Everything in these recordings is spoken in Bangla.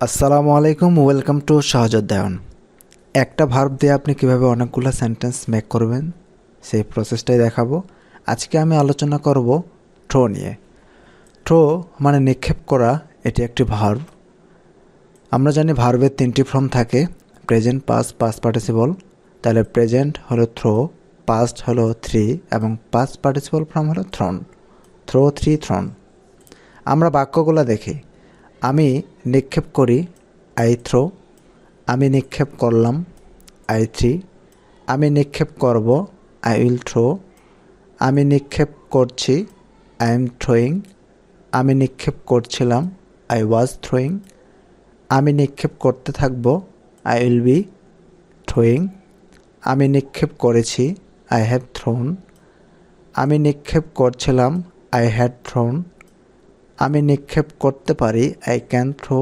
আসসালামু আলাইকুম ওয়েলকাম টু সহজ অধ্যায়ন একটা ভার্ব দিয়ে আপনি কীভাবে অনেকগুলো সেন্টেন্স মেক করবেন, সেই প্রসেসটাই দেখাবো। আজকে আমি আলোচনা করব থ্রো নিয়ে। থ্রো মানে নিক্ষেপ করা, এটি একটি ভার্ব আমরা জানি ভার্বের তিনটি ফর্ম থাকে প্রেজেন্ট পাস্ট পাস্ট পার্টিসিপল তাহলে প্রেজেন্ট হলো থ্রো পাস্ট হলো থ্রি এবং পাস্ট পার্টিসিপল ফর্ম হলো থ্রন থ্রো থ্রি থ্রন আমরা বাক্যগুলো দেখি। আমি নিক্ষেপ করি আই থ্রো আমি নিক্ষেপ করলাম আই থ্রি আমি নিক্ষেপ করব আই উইল থ্রো আমি নিক্ষেপ করছি আই এম থ্রোয়িং। আমি নিক্ষেপ করছিলাম, আই ওয়াজ থ্রোয়িং। আমি নিক্ষেপ করতে থাকব, আই উইল বি থ্রোয়িং। আমি নিক্ষেপ করেছি, আই হ্যাভ থ্রোন। আমি নিক্ষেপ করছিলাম, আই হ্যাড থ্রোন। আমি নিক্ষেপ করতে পারি আই ক্যান থ্রো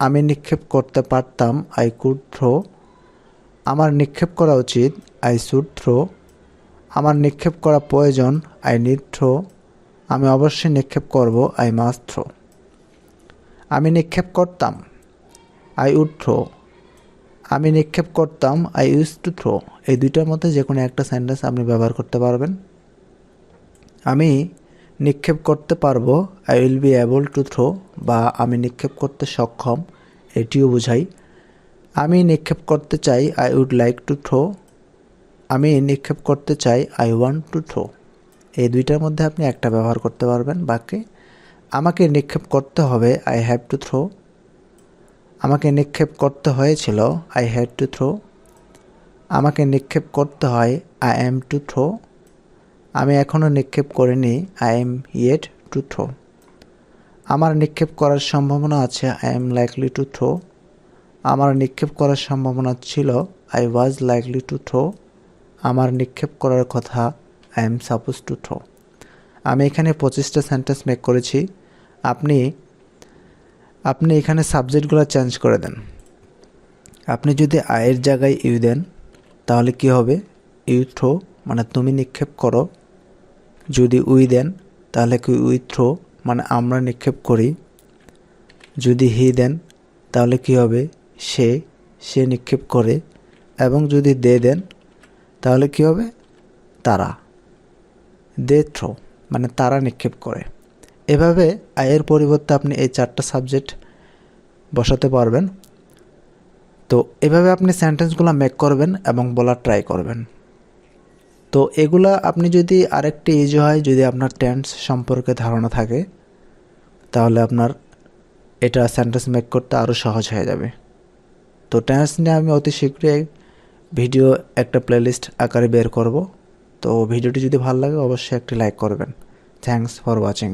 আমি নিক্ষেপ করতে পারতাম আই কুড থ্রো আমার নিক্ষেপ করা উচিত আই শুড থ্রো আমার নিক্ষেপ করা প্রয়োজন আই নিড থ্রো আমি অবশ্যই নিক্ষেপ করব আই মাস্ট থ্রো আমি নিক্ষেপ করতাম আই উড থ্রো আমি নিক্ষেপ করতাম আই ইউজ টু থ্রো এই দুইটার মধ্যে যে কোনো একটা সেন্টেন্স আপনি ব্যবহার করতে পারবেন। আমি নিক্ষেপ করতে পারব I will be able to throw বা আমি নিক্ষেপ করতে সক্ষম, এটিও বোঝাই। আমি নিক্ষেপ করতে চাই I would like to throw আমি নিক্ষেপ করতে চাই আই ওয়ান্ট টু থ্রো এই দুইটার মধ্যে আপনি একটা ব্যবহার করতে পারবেন, বাকি। আমাকে নিক্ষেপ করতে হবে আই হ্যাভ টু থ্রো আমাকে নিক্ষেপ করতে হয়েছিল আই হ্যাড টু থ্রো আমাকে নিক্ষেপ করতে হয় আই এম টু থ্রো আমি এখনও নিক্ষেপ করিনি I am yet to throw আমার নিক্ষেপ করার সম্ভাবনা আছে I am likely to throw আমার নিক্ষেপ করার সম্ভাবনা ছিল I was likely to throw আমার নিক্ষেপ করার কথা I am suppose to throw আমি এখানে পঁচিশটা সেন্টেন্স মেক করেছি। আপনি আপনি এখানে সাবজেক্টগুলো চেঞ্জ করে দেন। আপনি যদি আয়ের জায়গায় ইউ দেন, তাহলে কি হবে? ইউ থ্রো মানে তুমি নিক্ষেপ করো। যদি উই দেন, তাহলে কি উই থ্রো? মানে আমরা নিক্ষেপ করি। যদি হি দেন, তাহলে কি হবে? সে সে নিক্ষেপ করে। এবং যদি দে দেন, তাহলে কি হবে? তারা। দে থ্রো মানে তারা নিক্ষেপ করে। এভাবে আয়ের পরিবর্তে আপনি এই চারটা সাবজেক্ট বসাতে পারবেন। তো এভাবে আপনি সেন্টেন্সগুলো মেক করবেন এবং বলার ট্রাই করবেন। তো এগুলা আপনি যদি আরেকটি ইজি হয়, যদি আপনার টেন্স সম্পর্কে ধারণা থাকে, তাহলে আপনার এটা সেন্টেন্স মেক করতে আরও সহজ হয়ে যাবে। তো টেন্স নিয়ে আমি অতি শীঘ্রই ভিডিও একটা প্লেলিস্ট আকারে বের করব। তো ভিডিওটি যদি ভালো লাগে, অবশ্যই একটি লাইক করবেন। Thanks for watching